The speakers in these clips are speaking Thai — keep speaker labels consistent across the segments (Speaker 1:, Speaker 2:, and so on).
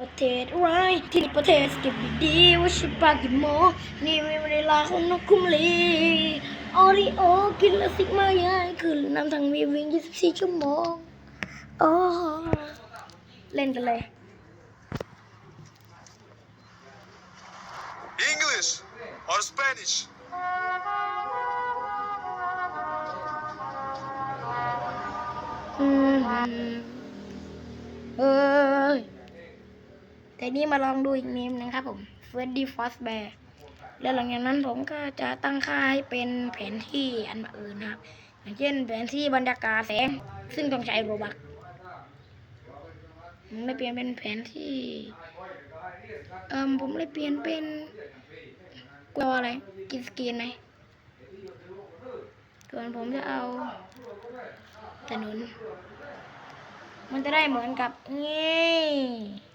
Speaker 1: ประเทศไรที่นี่ประเทศสกิบดีว่าชิปากิโมนี่ไม่เวลาของนกคุมลีออริโอกินและสิกมาใหญ่ขึ้นนำทางมีวิ่ง24 ชั่วโมงโอ้เล่นกันเลย
Speaker 2: English or Spanish?
Speaker 1: อืมเอ้ย แต่นี่มาลองดูอีกเมมนะครับผม Freddy Fazbear แล้วหลังจากนั้นผมก็จะตั้งค่าให้เป็นแผนที่อันอิญนะครับ อย่างเช่นแผนที่บรรยากาศแสง ซึ่งต้องใช้โรบักผมเลยเปลี่ยนเป็นแผนที่เอิมผมเลยเปลี่ยนเป็นกลัวอะไร กินสกรีนไหมส่วนผมจะเอาถนน มันจะได้เหมือนกับนี่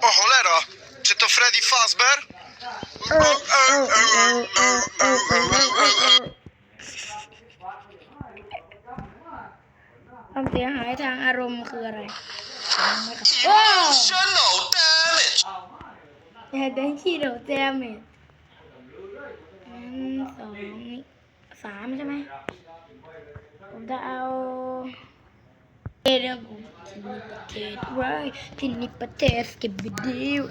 Speaker 1: เออเออความเสียหายทางอารมณ์คืออะไรโอ้
Speaker 2: Emotional damage!
Speaker 1: อย่าได้ขี้เดี๋ยวแจมเมดอันสองนี่สามใช่ไหมผมจะเอา เอเดยวผมที่นี่ประเทศไรที่นี่ประเทศเก็บวิดีโอ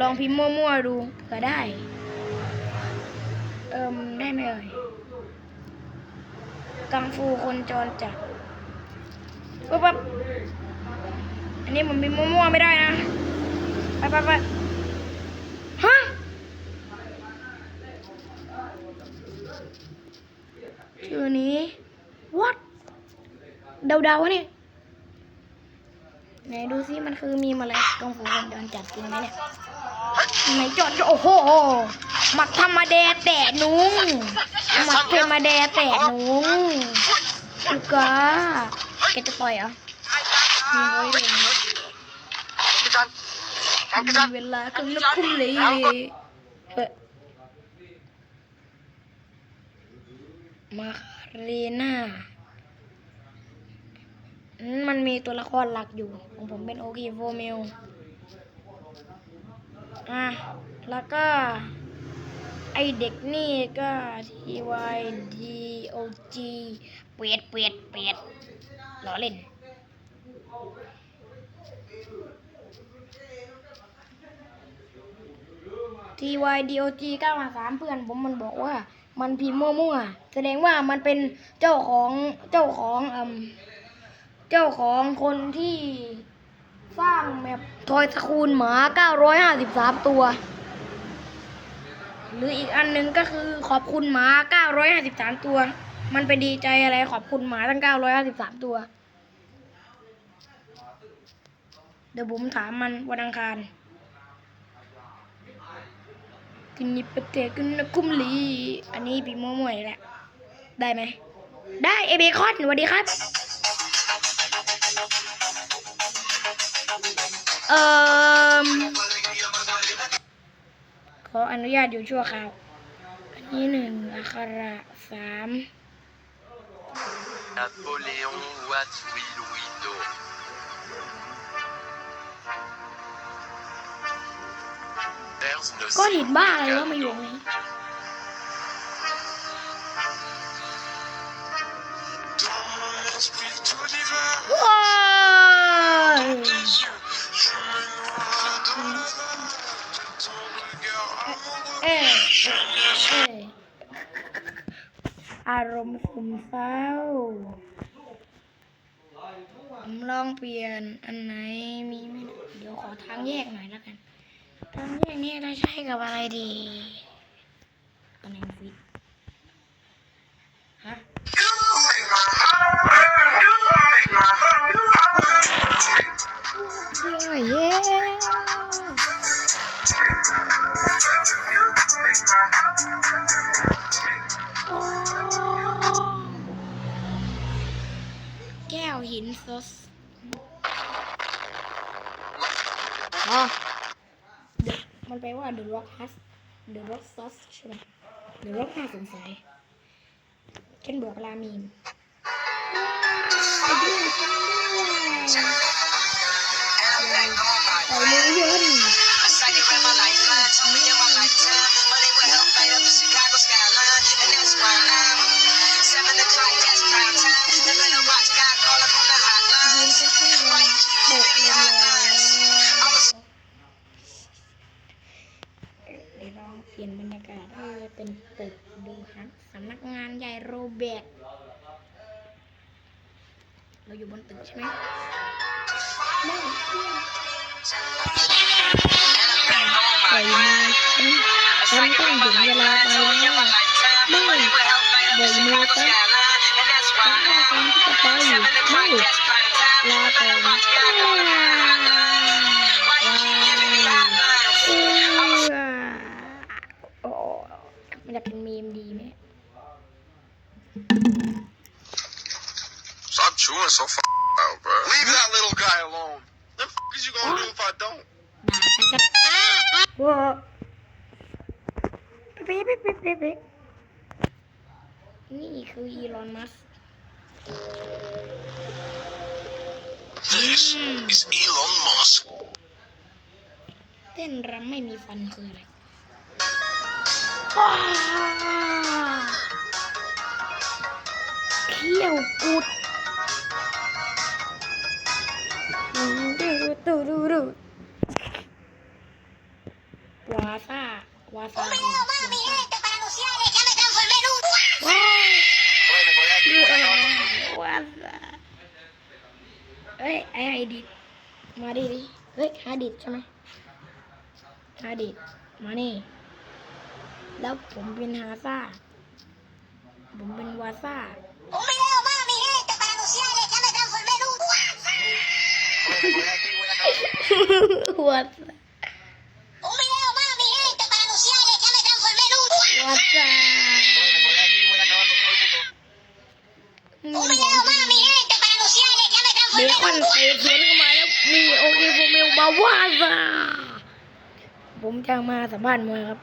Speaker 1: ลองพิมพ์มั่วๆดูเผื่อได้ เอิมได้ไหมเอ่ย กังฟูคนจรจัดปุ๊บปั๊บอันนี้ผมพิมพ์มั่วๆไม่ได้นะ ไปไปไปฮะชื่อนี้ what เดาๆวะเนี่ย ไหนดูซิมันคือมีมอะไรกังฟูคนจรจัดจริงไหมเนี่ยไหนจอดโอ้โหหมักธรรมดาแต่นุ้งหมักธรรมดาแต่นุ้งอุกาแกจะปล่อยเหรอมีไว้เลยนะ
Speaker 2: Kapitan!
Speaker 1: มีเวลากันนะคุณเลยเฮ้ยมาเรน่า มันมีตัวละครหลักอยู่ ของผมเป็นโอเคโฟเมลอะ แล้วก็ ไอเด็กนี่ก็ T Y D O G เปียดเปียดเปียดล้อเล่น T Y D O G 9มา3เพื่อนผมมันบอกว่า มันพิมพ์มั่วๆ แสดงว่ามันเป็นเจ้าของเจ้าของอ่ม เจ้าของคนที่สร้างแมปทอยสคูลหมา 953 ตัว หรืออีกอันหนึ่งก็คือขอบคุณหมา 953 ตัว มันไปดีใจอะไรขอบคุณหมาตั้ง 953 ตัว เดี๋ยวผมถามมันวันอังคารกินนิปเตกินนะคุ้มลี อันนี้ปีมั่วๆนี่แหละ ได้ไหม ได้ เอเบคอนสวัสดีครับ เอ่อขออนุญาตอยู่ชั่วคราว อันนี้หนึ่งอักขระสาม
Speaker 3: Napoléon What Will We Do
Speaker 1: ก้อนหินบ้าอะไรวะมาอยู่ตรงนี้ อารมณ์ซึมเศร้า ผมลองเปลี่ยนอันไหนมีไหมนะเดี๋ยวขอทางแยกหน่อยแล้วกัน ทางแยกนี้จะใช้กับอะไรดีอันไหนฟิตฮะเย้ Sos. The มันแปลว่า The Rock Has The Rock s a u c ใช่ไหม The Rock น่าสงสัยช่นบวกรามีนไปดูฉันด้วยไปมือเยิน ที่ยนบรรยากาศเป็นตึกดูครับสำนักงานใหญ่โรเบิร์ตเราอยู่บนตึกใช่ไหมไม่ปล่อยมือฉันฉันต้องถึงเวลาไปแล้วไม่ปล่อยมือซะฉันต้องการที่จะไปไม่
Speaker 2: Stop chewing so f out, bro. Leave that little guy alone. The f is you gonna do if I don't?
Speaker 1: ด่าฉันกันว้าเป๊ะเป๊ะเป๊ะเป๊ะเป๊ะนี่คืออีลอนมัส
Speaker 2: This is Elon Musk.
Speaker 1: เต้นรำไม่มีฟันคืออะไรว้าวเขี้ยวกุดดู
Speaker 4: transformé en un...
Speaker 1: ว้าววาซ่าเอ้ยไอไอดิดมาดิดิเฮ้ยฮาดิดใช่ไหมฮาดิดมานี่ แล้วผมเป็นฮาซ่า ผมเป็นวาซ่า
Speaker 4: Un
Speaker 1: เบคอน
Speaker 4: en un...
Speaker 1: เตะสวนเข้ามาแล้วมีโอเคผมเมลมาวาซ่าผมจะมาสัมภาษณ์มวยครับ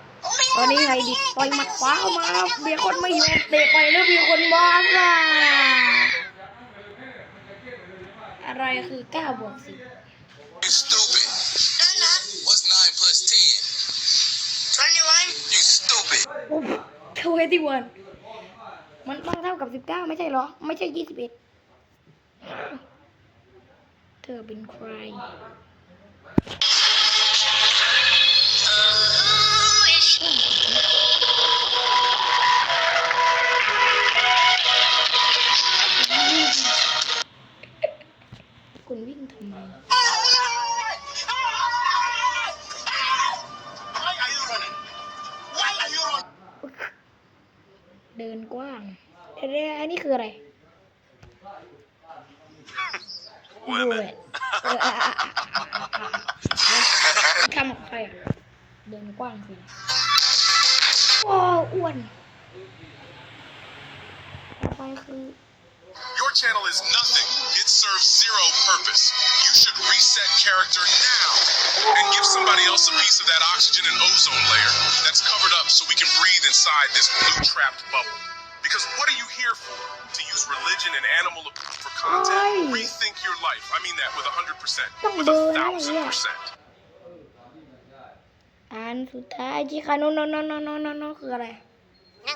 Speaker 1: ตอนนี้ไฮดิ
Speaker 4: mi
Speaker 1: ปล่อยหมัดขวาเข้ามาเบียคนไม่ยอมเตะไปแล้วเบีคนบอสอะอะไรคือ9บวก10
Speaker 2: You stupid. What's 9 plus 10?
Speaker 4: 21.
Speaker 2: You stupid.
Speaker 1: โอ้โหเท่าที่วันมันต้องเท่ากับ 19 ไม่ใช่เหรอ ไม่ใช่ 21 เธอเป็นใครคุณวิ่งทำไม วนต่อไปคือ
Speaker 2: Your channel is nothing. It serves zero purpose. You should reset character now and give somebody else a piece of that oxygen and ozone layer that's covered up so we can breathe inside this blue trapped bubble. Because what are you here for? To use religion and animal abuse for content?
Speaker 1: Aye.
Speaker 2: Rethink your life. I mean that with a hundred percent.
Speaker 1: Don't
Speaker 2: With a
Speaker 1: burn
Speaker 2: thousand
Speaker 1: it, yeah.
Speaker 2: percent.
Speaker 1: อันสุดท้ายที่คาโนโนโนโนโนโนโนคืออะไร ฮะ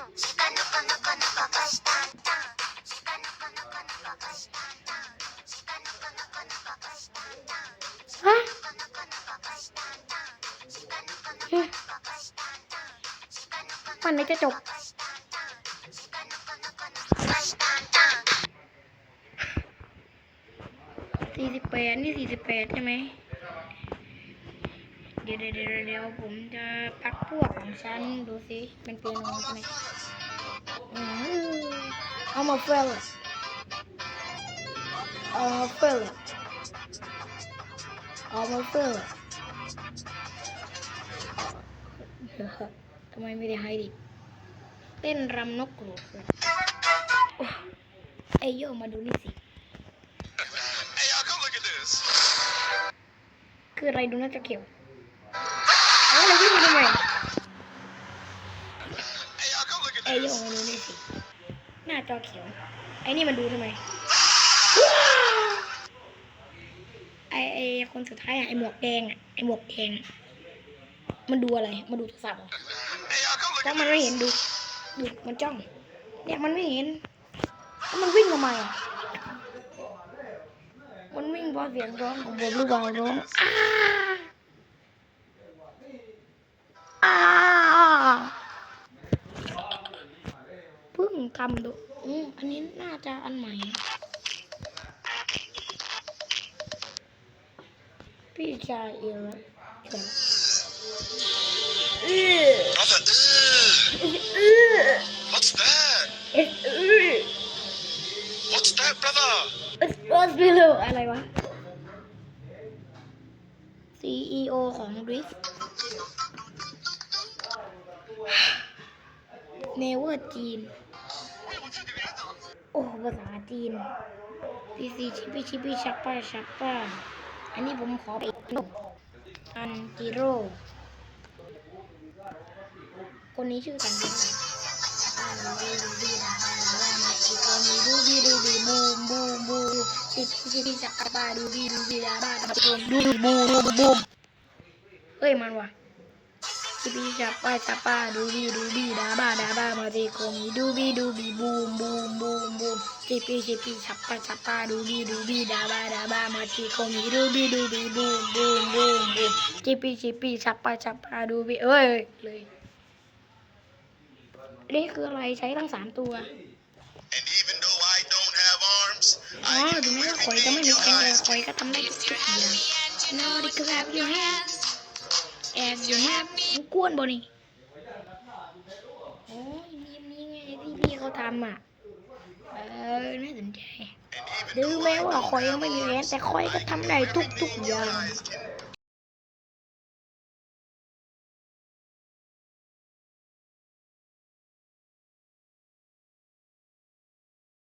Speaker 1: มันไม่จะจบสี่สิบแปดนี่สี่สิบแปดใช่ไหม เดี๋ยวเดี๋ยวเดี๋ยวเดี๋ยวผมจะพักพวกของฉันดูสิเป็นเปียโนใช่ไหมอืมเอามาเฟลเอามาเฟลเอามาเฟลทำไมไม่ได้ให้ดิเต้นรำนกกรูดเลยโอ้ไอโยมาดูนี่สิ
Speaker 2: Hey, y'all, come look at this.
Speaker 1: คืออะไรดูน่าจะเขียวเอาอะไรงไม
Speaker 2: Hey, y'all, come look at
Speaker 1: ไอโย
Speaker 2: this.
Speaker 1: มาดูนี่สิ หน้าจอเขียว ไอนี่มันดูทำไม ไอไอคนสุดท้ายอะไอหมวกแดงอะไอหมวกแดงอะมันดูอะไร มันดูโทรศัพท์เหรอ
Speaker 2: Hey, y'all, come look
Speaker 1: ถ้า
Speaker 2: at
Speaker 1: มันไม่เห็นดู ดู มันจ้อง เนี่ยมันไม่เห็นแล้วมันวิ่งทำไมอะมันวิ่งเพราะเสียงร้องของผมหรือเปล่าร้องอ้า ทำดูอืมอันนี้น่าจะอันใหม่ พี่ชายเอลครับเอ
Speaker 2: Mother, ugh. What's that?
Speaker 1: เออเอ
Speaker 2: What's that, brother?
Speaker 1: เออเออไปเลยอะไรวะ CEO ของ r i f เนเวอร์จีน โอ้ภาษาจีนพีซีชิปปี้ชิปปี้ชัปป้าชัปป้าอันนี้ผมขอไปลอันจิโร่คนนี้ชื่อกันดีค่ะอ่าดูดีดูดีดาดาดาดามาชิโกมีดูดีดูดีบูมบูมบูมชิปี้ชิปปี้ชัปป้าดูดีดูดีดาดาดาดูดีบูมบูมบูมเฮ้ยมันวะ ชิปปี้ชัปป้าชัปป้าดูบีดูบีดาบ้าดาบ้ามาเตโกมีดูบีดูบีบูมบูมบูมบูมชิปปี้ชิปปี้ชัปป้าชัปป้าดูบีดูบีดาบ้าดาบ้ามาเตโกมีดูบีดูบีบูมบูมบูมบูมชิปปี้ชิปปี้ชัปป้าชัปป้าดูบีเอ้ยเลยนี่คืออะไรใช้ทั้งสามตัว
Speaker 2: And even though I don't have arms,
Speaker 1: อ๋อถึงแม้ว่าข่อยจะไม่มีแขนแต่ข่อยก็ทำได้ทุกอย่าง No, they clap your hands and your hands มันกวนบ่นี่โอ้ยมีมีไงที่พี่เขาทำอะ เออ น่าสนใจ
Speaker 2: and even
Speaker 1: ดูแม้ว่าข่อยยังไม่มีแขนแต่ข่อยก็ทำได้ทุกทุกๆอย่าง
Speaker 2: guys can